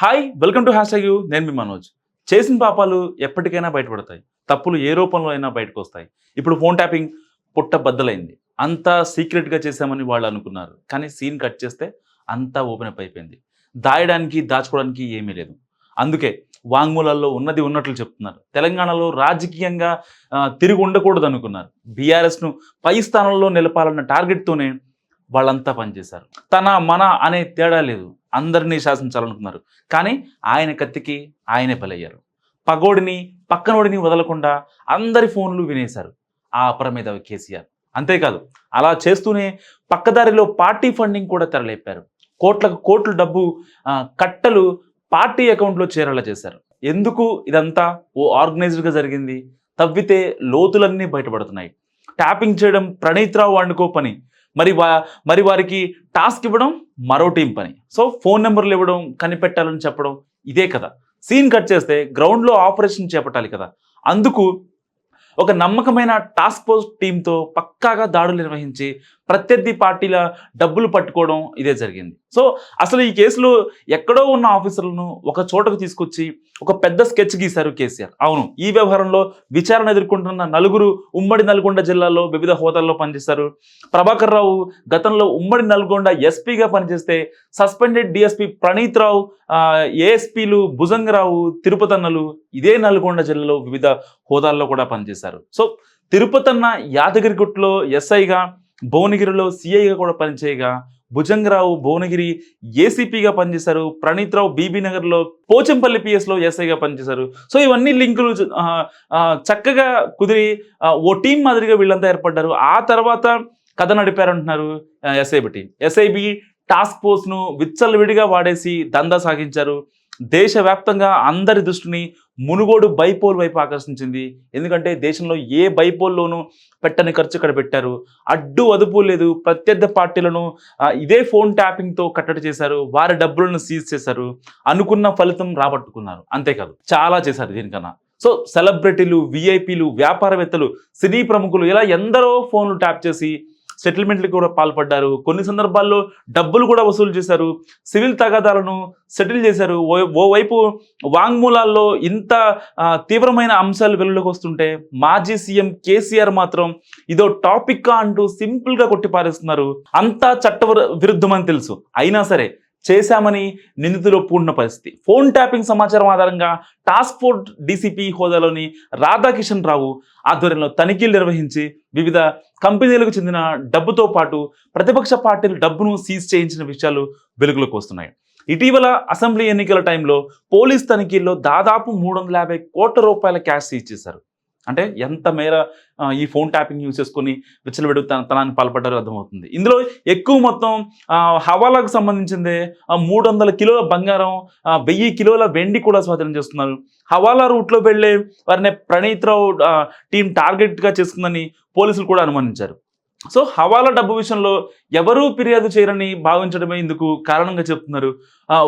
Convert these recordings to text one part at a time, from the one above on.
Hi welcome to hash you. నేను మీ మనోజ్. చేసిన పాపాలు ఎప్పటికైనా బయటపడతాయి. తప్పులు ఏ రూపంలో అయినా బయటకు వస్తాయి. ఇప్పుడు ఫోన్ ట్యాపింగ్ పుట్ట బద్దలైంది. అంతా సీక్రెట్గా చేశామని వాళ్ళు అనుకున్నారు. కానీ సీన్ కట్ చేస్తే అంతా ఓపెన్ అప్ అయిపోయింది. దాయడానికి దాచుకోవడానికి ఏమీ లేదు. అందుకే వాంగ్మూలాల్లో ఉన్నది ఉన్నట్లు చెప్తున్నారు. తెలంగాణలో రాజకీయంగా తిరిగి ఉండకూడదు అనుకున్నారు బీఆర్ఎస్ను పై స్థానంలో నిలపాలన్న టార్గెట్తోనే వాళ్ళంతా పనిచేశారు. తన మన అనే తేడా లేదు. అందరినీ శాసించాలనుకున్నారు. కానీ ఆయన కత్తికి ఆయనే బలయ్యారు. పగోడిని పక్కనోడిని వదలకుండా అందరి ఫోన్లు వినేశారు. ఆ అపరమేధవి కేసీఆర్. అంతేకాదు అలా చేస్తూనే పక్కదారిలో పార్టీ ఫండింగ్ కూడా తెరలేపారు. కోట్లకు కోట్ల డబ్బు కట్టలు పార్టీ అకౌంట్లో చేరేలా చేశారు. ఎందుకు ఇదంతా ఓ ఆర్గనైజ్డ్గా జరిగింది? తవ్వితే లోతులన్నీ బయటపడుతున్నాయి. ట్యాపింగ్ చేయడం ప్రణీత్రావు వండుకో పని. మరి వా మరి వారికి టాస్క్ ఇవ్వడం మరో టీం పని. సో ఫోన్ నెంబర్లు ఇవ్వడం కనిపెట్టాలని చెప్పడం ఇదే కదా సీన్ కట్ చేస్తే గ్రౌండ్లో ఆపరేషన్ చేపట్టాలి కదా. అందుకు ఒక నమ్మకమైన టాస్క్ ఫోర్స్ టీంతో పక్కాగా దాడులు నిర్వహించి ప్రత్యర్థి పార్టీల డబ్బులు పట్టుకోవడం ఇదే జరిగింది. సో అసలు ఈ కేసులో ఎక్కడో ఉన్న ఆఫీసర్లను ఒక చోటకు తీసుకొచ్చి ఒక పెద్ద స్కెచ్ గీశారు కేసీఆర్. అవును ఈ వ్యవహారంలో విచారణ ఎదుర్కొంటున్న నలుగురు ఉమ్మడి నల్గొండ జిల్లాలో వివిధ హోదాల్లో పనిచేశారు. ప్రభాకర్ రావు గతంలో ఉమ్మడి నల్గొండ ఎస్పీగా పనిచేస్తే సస్పెండెడ్ డిఎస్పీ ప్రణీత్ రావు ఏఎస్పీలు భుజంగరావు తిరుపతన్నలు ఇదే నల్గొండ జిల్లాలో వివిధ హోదాల్లో కూడా పనిచేశారు. సో తిరుపతన్న యాదగిరిగుట్లో ఎస్ఐగా భువనగిరిలో సిఐగా కూడా పనిచేయగా భుజంగరావు భువనగిరి ఏసీపీగా పనిచేశారు ప్రణీత్ రావు బీబీ నగర్లో పోచంపల్లి పిఎస్లో ఎస్ఐగా పనిచేశారు. సో ఇవన్నీ లింకులు చక్కగా కుదిరి ఓ టీం మాదిరిగా వీళ్ళంతా ఏర్పడ్డారు. ఆ తర్వాత కథ నడిపారంటున్నారు ఎస్ఐబి టీం. ఎస్ఐబి టాస్క్ ఫోర్స్ను విచ్చలవిడిగా వాడేసి దందా సాగించారు. దేశవ్యాప్తంగా అందరి దృష్టిని మునుగోడు బైపోల్ వైపు ఆకర్షించింది. ఎందుకంటే దేశంలో ఏ బైపోల్లోనూ పెట్టని ఖర్చు ఇక్కడ పెట్టారు. అడ్డు అదుపు లేదు. ప్రత్యర్థి పార్టీలను ఇదే ఫోన్ ట్యాపింగ్తో కట్టడి చేశారు. వారి డబ్బులను సీజ్ చేశారు. అనుకున్న ఫలితం రాబట్టుకున్నారు. అంతేకాదు చాలా చేశారు దీనికన్నా. సో సెలబ్రిటీలు విఐపీలు వ్యాపారవేత్తలు సినీ ప్రముఖులు ఇలా ఎందరో ఫోన్లు ట్యాప్ చేసి సెటిల్మెంట్లు కూడా పాల్పడ్డారు. కొన్ని సందర్భాల్లో డబ్బులు కూడా వసూలు చేశారు. సివిల్ తగాదాలను సెటిల్ చేశారు. ఓ- ఓవైపు వాంగ్మూలాల్లో ఇంత తీవ్రమైన అంశాలు వెలుగులోకి వస్తుంటే మాజీ సీఎం కేసీఆర్ మాత్రం ఇదో టాపిక్ అంటూ సింపుల్గా కొట్టిపారేస్తున్నారు. అంతా చట్ట విరుద్ధమని తెలుసు. అయినా సరే చేశామని నిందితులు పూర్ణ పరిస్థితి. ఫోన్ ట్యాపింగ్ సమాచారం ఆధారంగా టాస్క్ ఫోర్స్ డీసీపీ హోదాలోని రాధాకిషన్ రావు ఆధ్వర్యంలో తనిఖీలు నిర్వహించి వివిధ కంపెనీలకు చెందిన డబ్బుతో పాటు ప్రతిపక్ష పార్టీలు డబ్బును సీజ్ చేయించిన విషయాలు వెలుగులోకి వస్తున్నాయి. ఇటీవల అసెంబ్లీ ఎన్నికల టైంలో పోలీస్ తనిఖీల్లో దాదాపు మూడు వందల యాభై కోట్ల రూపాయల క్యాష్ సీజ్ చేశారు. అంటే ఎంత మేర ఈ ఫోన్ ట్యాపింగ్ యూజ్ చేసుకుని విచ్చలవిడు తన తనాన్ని పాల్పడ్డారో అర్థమవుతుంది. ఇందులో ఎక్కువ మొత్తం హవాలాకు సంబంధించిందే మూడు వందల కిలోల బంగారం వెయ్యి కిలోల వెండి కూడా స్వాధీనం చేస్తున్నారు హవాలా రూట్లో వెళ్ళే వారిని ప్రణీత్ రావు టీం టార్గెట్గా చేసుకుందని పోలీసులు కూడా అనుమానించారు. సో హవాలా డబ్బు విషయంలో ఎవరూ ఫిర్యాదు చేయరని భావించడమే ఇందుకు కారణంగా చెప్తున్నారు.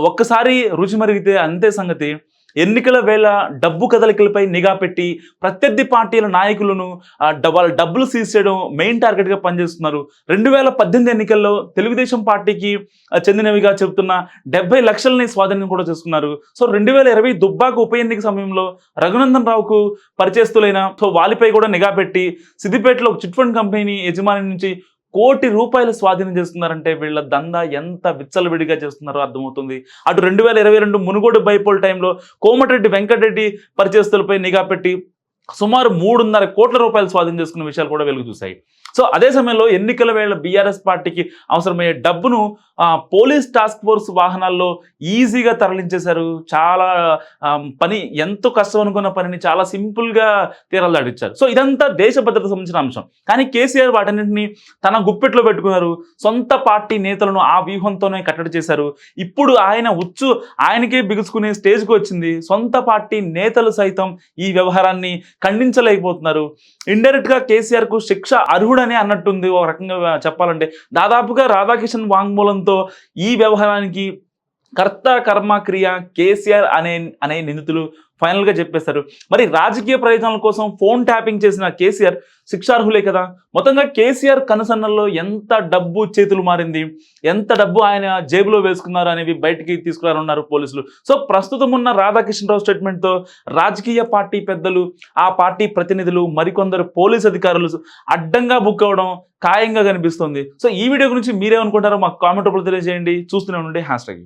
ఒక్కసారి రుచి మరిగితే అంతే సంగతి. ఎన్నికల వేళ డబ్బు కదలికలపై నిఘా పెట్టి ప్రత్యర్థి పార్టీల నాయకులను వాళ్ళ డబ్బులు సీజ్ చేయడం మెయిన్ టార్గెట్గా పనిచేస్తున్నారు. రెండు వేల పద్దెనిమిది ఎన్నికల్లో తెలుగుదేశం పార్టీకి చెందినవిగా చెబుతున్న డెబ్బై లక్షలని స్వాధీనం కూడా చేసుకున్నారు. సో రెండు వేల ఇరవై దుబ్బాకు ఉప ఎన్నిక సమయంలో రఘునందన్ రావుకు పరిచయస్తులైన సో వాలిపై కూడా నిఘా పెట్టి సిద్దిపేటలో ఒక చిట్ ఫండ్ కంపెనీ యజమాని నుంచి కోటి రూపాయలు స్వాధీనం చేస్తున్నారంటే వీళ్ళ దందా ఎంత విచ్చలవిడిగా చేస్తున్నారో అర్థమవుతుంది. అటు రెండు వేల ఇరవై రెండు మునుగోడు బైపోల్ టైంలో కోమటిరెడ్డి వెంకటరెడ్డి పరిచయస్తులపై నిఘా పెట్టి సుమారు మూడున్నర కోట్ల రూపాయలు స్వాధీనం చేసుకున్న విషయాలు కూడా వెలుగు చూశాయి. సో అదే సమయంలో ఎన్నికల వేళ బీఆర్ఎస్ పార్టీకి అవసరమయ్యే డబ్బును పోలీస్ టాస్క్ ఫోర్స్ వాహనాల్లో ఈజీగా తరలించేశారు. చాలా పని ఎంతో కష్టం అనుకున్న పనిని చాలా సింపుల్గా తీరాలాడిచ్చారు సో ఇదంతా దేశ భద్రత సంబంధించిన అంశం. కానీ కేసీఆర్ వాటన్నింటినీ తన గుప్పెట్లో పెట్టుకున్నారు. సొంత పార్టీ నేతలను ఆ వ్యూహంతోనే కట్టడి చేశారు. ఇప్పుడు ఆయన ఉచ్చు ఆయనకే బిగుసుకునే స్టేజ్కి వచ్చింది. సొంత పార్టీ నేతలు సైతం ఈ వ్యవహారాన్ని ఖండించలేకపోతున్నారు. ఇండైరెక్ట్గా కేసీఆర్కు శిక్ష అర్హుడని అన్నట్టుంది ఒక రకంగా చెప్పాలంటే. దాదాపుగా రాధాకిషన్ వాంగ్మూలంతో ఈ వ్యవహారానికి కర్త కర్మ క్రియ కేసీఆర్ అనే అనే నిందితులు ఫైనల్గా చెప్పేశారు. మరి రాజకీయ ప్రయోజనాల కోసం ఫోన్ ట్యాపింగ్ చేసిన కేసీఆర్ శిక్షార్హులే కదా? మొత్తంగా కేసీఆర్ కనుసన్నల్లో ఎంత డబ్బు చేతులు మారింది? ఎంత డబ్బు ఆయన జేబులో వేసుకున్నారు అనేవి బయటికి తీసుకురానున్నారు పోలీసులు. సో ప్రస్తుతం ఉన్న రాధాకృష్ణరావు స్టేట్మెంట్తో రాజకీయ పార్టీ పెద్దలు ఆ పార్టీ ప్రతినిధులు మరికొందరు పోలీస్ అధికారులు అడ్డంగా బుక్ అవ్వడం ఖాయంగా కనిపిస్తుంది. సో ఈ వీడియో గురించి మీరేమనుకుంటారో మాకు కామెంట్ రూపంలో తెలియజేయండి. చూస్తూనే ఉండండి. Hash tag